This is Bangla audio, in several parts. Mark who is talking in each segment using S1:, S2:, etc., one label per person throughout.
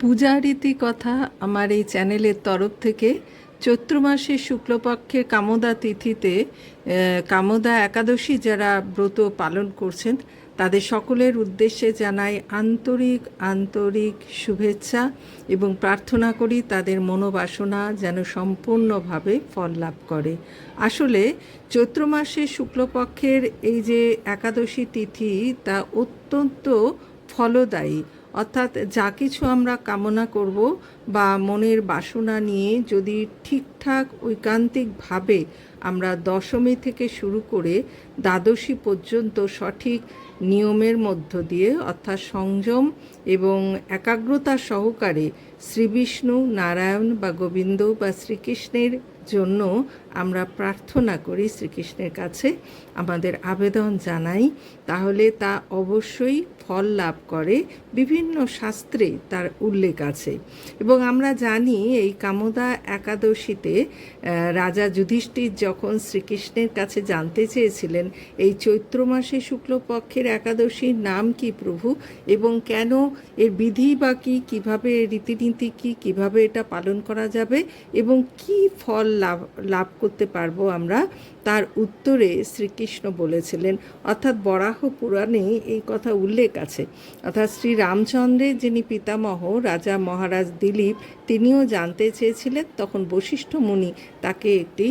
S1: পূজা রীতি কথা আমার এই চ্যানেলের তরফ থেকে চৈত্র মাসের শুক্লপক্ষের কামদা তিথিতে কামদা একাদশী যারা ব্রত পালন করছেন, তাদের সকলের উদ্দেশ্যে জানাই আন্তরিক আন্তরিক শুভেচ্ছা এবং প্রার্থনা করি তাদের মনোবাসনা যেন সম্পূর্ণভাবে ফল লাভ করে। আসলে চৈত্র মাসে শুক্লপক্ষের এই যে একাদশী তিথি, তা অত্যন্ত ফলদায়ী। অর্থাৎ যা কিছু আমরা কামনা করব বা মনের বাসনা নিয়ে যদি ঠিকঠাক, ঐকান্তিকভাবে আমরা দশমী থেকে শুরু করে দ্বাদশী পর্যন্ত সঠিক নিয়মের মধ্য দিয়ে, অর্থাৎ সংযম এবং একাগ্রতা সহকারে শ্রীবিষ্ণু, নারায়ণ বা গোবিন্দ বা শ্রীকৃষ্ণের জন্য আমরা প্রার্থনা করি শ্রীকৃষ্ণের কাছে আমাদের আবেদন জানাই, তাহলে তা অবশ্যই ফল লাভ করে। বিভিন্ন শাস্ত্রে তার উল্লেখ আছে। এবং আমরা জানি এই কামদা একাদশীতে রাজা যুধিষ্ঠির যখন শ্রীকৃষ্ণের কাছে জানতে চেয়েছিলেন, এই চৈত্র মাসে শুক্লপক্ষের একাদশীর নাম কি প্রভু? এবং কেন এর বিধি বা কী? কীভাবে রীতিনীতি কী? কীভাবে এটা পালন করা যাবে? এবং কি ফল লাভ লাভ করতে পারব আমরা, তার উত্তরে শ্রীকৃষ্ণ বলেছিলেন। অর্থাৎ বরাহ পুরাণে এই কথা উল্লেখ আছে। অর্থাৎ শ্রী রামচন্দ্রের যিনি পিতামহ, রাজা মহারাজ দিলীপ, তিনিও জানতে চেয়েছিলেন, তখন বশিষ্ঠ মুনি তাকে একটি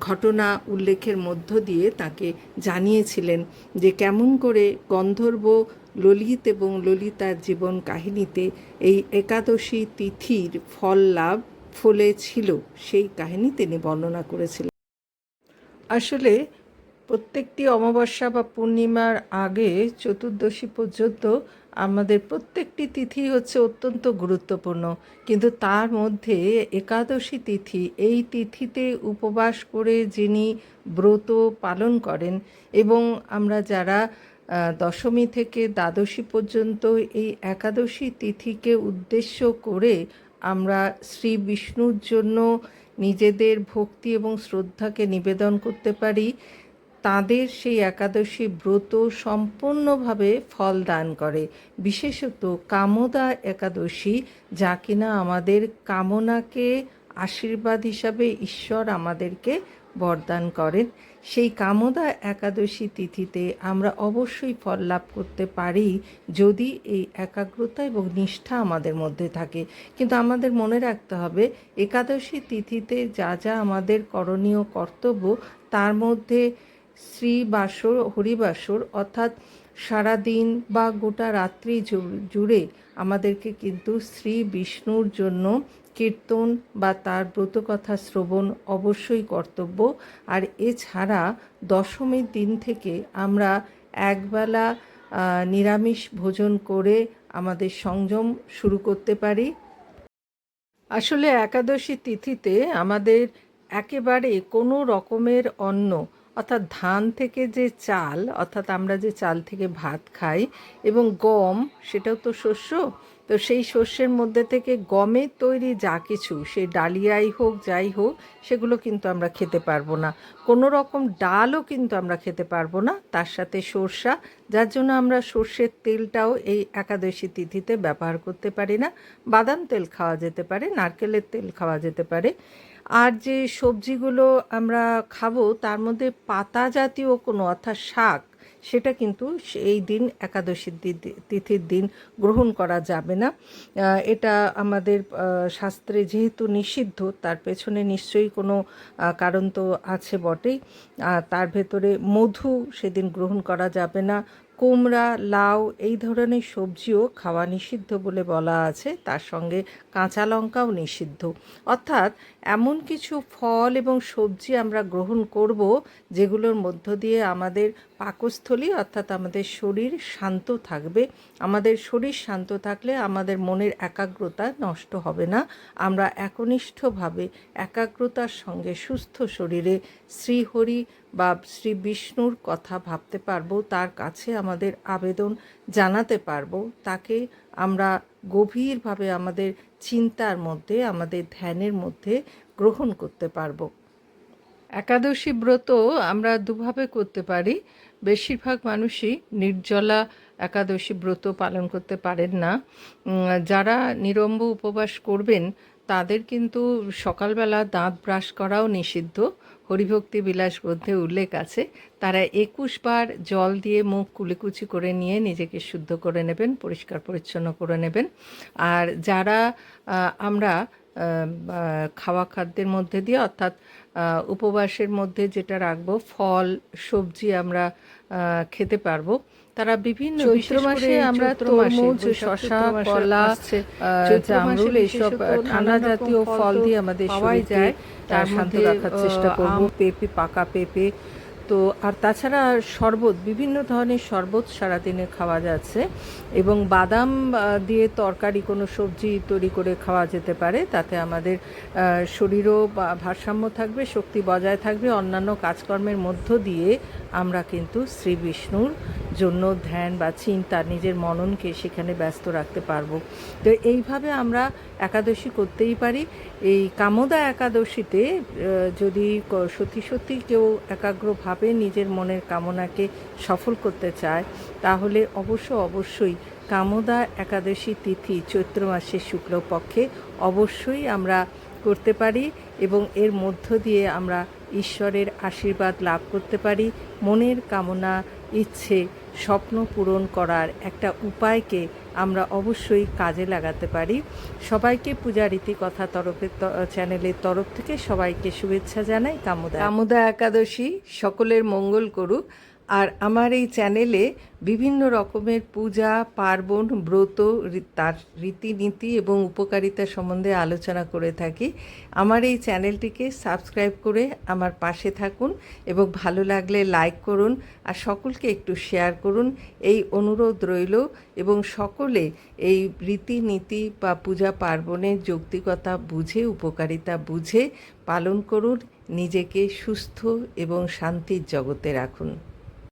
S1: ঘটনা উল্লেখের মধ্য দিয়ে তাকে জানিয়েছিলেন যে কেমন করে গন্ধর্ব ললিত এবং ললিতার জীবন কাহিনীতে এই একাদশী তিথির ফল লাভ ফলে ছিল, সেই কাহিনী তিনি বর্ণনা করেছিলেন। আসলে প্রত্যেকটি অমাবস্যা বা পূর্ণিমার আগে চতুর্দশী পর্যন্ত আমাদের প্রত্যেকটি তিথি হচ্ছে অত্যন্ত গুরুত্বপূর্ণ। কিন্তু তার মধ্যে একাদশী তিথি, এই তিথিতে উপবাস করে যিনি ব্রত পালন করেন এবং আমরা যারা দশমী থেকে দ্বাদশী পর্যন্ত এই একাদশী তিথিকে উদ্দেশ্য করে আমরা শ্রী বিষ্ণুর জন্য নিজেদের ভক্তি এবং শ্রদ্ধাকে নিবেদন করতে পারি। তাদের সেই একাদশী ব্রত সম্পূর্ণভাবে ফল দান করে। বিশেষত কামদা একাদশী, যা কিনা আমাদের কামনাকে আশীর্বাদ হিসাবে ঈশ্বর আমাদেরকে বরদান করেন। সেই কামদা একাদশী তিথিতে আমরা অবশ্যই ফল লাভ করতে পারি যদি এই একাগ্রতা এবং নিষ্ঠা আমাদের মধ্যে থাকে। কিন্তু আমাদের মনে রাখতে হবে, একাদশী তিথিতে যা যা আমাদের করণীয় কর্তব্য, তার মধ্যে শ্রীবাসর, হরিবাসর অর্থাৎ সারাদিন বা গোটা রাত্রি জুড়ে আমাদেরকে কিন্তু শ্রী বিষ্ণুর জন্য কীর্তন বা তার ব্রতকথা শ্রবণ অবশ্যই কর্তব্য। আর এছাড়া দশমীর দিন থেকে আমরা একবেলা নিরামিষ ভোজন করে আমাদের সংযম শুরু করতে পারি। আসলে একাদশী তিথিতে আমাদের একেবারে কোনো রকমের অন্ন, অর্থাৎ ধান থেকে যে চাল, অর্থাৎ আমরা যে চাল থেকে ভাত খাই এবং গম, সেটাও তো শস্য তো সেই শস্যের মধ্যে থেকে গমের তৈরি যা কিছু, সে ডালিয়াই হোক, যাই হোক, সেগুলো কিন্তু আমরা খেতে পারব না। কোনো রকম ডালও কিন্তু আমরা খেতে পারব না তার সাথে সর্ষা, যার জন্য আমরা সর্ষের তেলটাও এই একাদশী তিথিতে ব্যবহার করতে পারি না। বাদাম তেল খাওয়া যেতে পারে, নারকেলের তেল খাওয়া যেতে পারে। আর যে সবজিগুলো আমরা খাব, তার মধ্যে পাতা জাতীয় কোনো, অর্থাৎ শাক সেটা কিন্তু এই দিন একাদশীর তিথির দিন গ্রহণ করা যাবে না। এটা আমাদের শাস্ত্রে যেহেতু নিষিদ্ধ, তার পেছনে নিশ্চয়ই কোনো কারণ তো আছে বটেই। তার ভেতরে মধু সেদিন গ্রহণ করা যাবে না। কুমড়া, লাউ এই ধরনের সবজিও খাওয়া নিষিদ্ধ বলে বলা আছে। তার সঙ্গে কাঁচা লঙ্কাও নিষিদ্ধ। অর্থাৎ এমন কিছু ফল এবং সবজি আমরা গ্রহণ করব যেগুলোর মধ্য দিয়ে আমাদের পাকস্থলী, অর্থাৎ আমাদের শরীর শান্ত থাকবে। আমাদের শরীর শান্ত থাকলে আমাদের মনের একাগ্রতা নষ্ট হবে না। আমরা একনিষ্ঠভাবে একাগ্রতার সঙ্গে সুস্থ শরীরে শ্রীহরি বা শ্রী বিষ্ণুর কথা ভাবতে পারব, তার কাছে আমাদের আবেদন জানাতে পারব। তাকে আমরা গভীরভাবে আমাদের চিন্তার মধ্যে, আমাদের ধ্যানের মধ্যে গ্রহণ করতে পারব। একাদশী ব্রত আমরা দুভাবে করতে পারি। বেশিরভাগ মানুষই নির্জলা
S2: একাদশী ব্রত পালন করতে পারেন না। যারা নিরম্ব উপবাস করবেন, তাদের কিন্তু সকালবেলা দাঁত ব্রাশ করাও নিষিদ্ধ। হরিভক্তি বিলাস গ্রন্থে উল্লেখ আছে। তারা একুশ বার জল দিয়ে মুখ কুলিকুচি করে নিয়ে নিজেকে শুদ্ধ করে নেবেন, পরিষ্কার পরিচ্ছন্ন করে নেবেন। আর যারা আমরা খাওয়া খাদ্যের মধ্যে দিয়ে অর্থাৎ উপবাসের মধ্যে যেটা রাখব ফল সবজি আমরা খেতে পারব। তারা বিভিন্ন
S1: চৈত্র মাসে আমরা তরমুজ,
S2: চৈত্র
S1: কলা, জামরুল এইসব ঠান্ডা জাতীয় ফল দিয়ে আমাদের শরীরকে
S2: যায়।
S1: তার
S2: মধ্যে
S1: রাখার চেষ্টা করব। পেঁপে পাকা পেঁপে তো আর তাছাড়া শরবত, বিভিন্ন ধরনের শরবত সারাদিনে খাওয়া যাচ্ছে এবং বাদাম দিয়ে তরকারি কোনো সবজি তৈরি করে খাওয়া যেতে পারে। তাতে আমাদের শরীরও ভারসাম্য থাকবে, শক্তি বজায় থাকবে। অন্যান্য কাজকর্মের মধ্য দিয়ে আমরা কিন্তু শ্রী বিষ্ণুর জন্য ধ্যান বা চিন্তা নিজের মননকে সেখানে ব্যস্ত রাখতে পারব। তো এইভাবে আমরা একাদশী করতেই পারি। এই কামদা একাদশীতে যদি সত্যি সত্যি কেউ একাগ্রভাবে নিজের মনের কামনাকে সফল করতে চায়, তাহলে অবশ্য অবশ্যই কামদা একাদশী তিথি চৈত্র মাসের শুক্লপক্ষে অবশ্যই আমরা করতে পারি এবং এর মধ্য দিয়ে আমরা ঈশ্বরের আশীর্বাদ লাভ করতে পারি। মনের কামনা, ইচ্ছে, স্বপ্ন পূরণ করার একটা উপায়কে আমরা অবশ্যই কাজে লাগাতে পারি। সবাইকে পূজা রীতি কথা তরফের চ্যানেলের তরফ থেকে সবাইকে শুভেচ্ছা জানাই। কামুদা। কামুদা একাদশী সকলের মঙ্গল করুক। আর আমার এই চ্যানেলে বিভিন্ন রকমের পূজা, পার্বণ, ব্রত তার রীতিনীতি এবং উপকারিতা সম্বন্ধে আলোচনা করে থাকি। আমার এই চ্যানেলটিকে সাবস্ক্রাইব করে আমার পাশে থাকুন এবং ভালো লাগলে লাইক করুন আর সকলকে একটু শেয়ার করুন। এই অনুরোধ রইল এবং সকলে এই রীতিনীতি বা পূজা পার্বণের যৌক্তিকতা বুঝে, উপকারিতা বুঝে পালন করুন। নিজেকে সুস্থ এবং শান্তির জগতে রাখুন।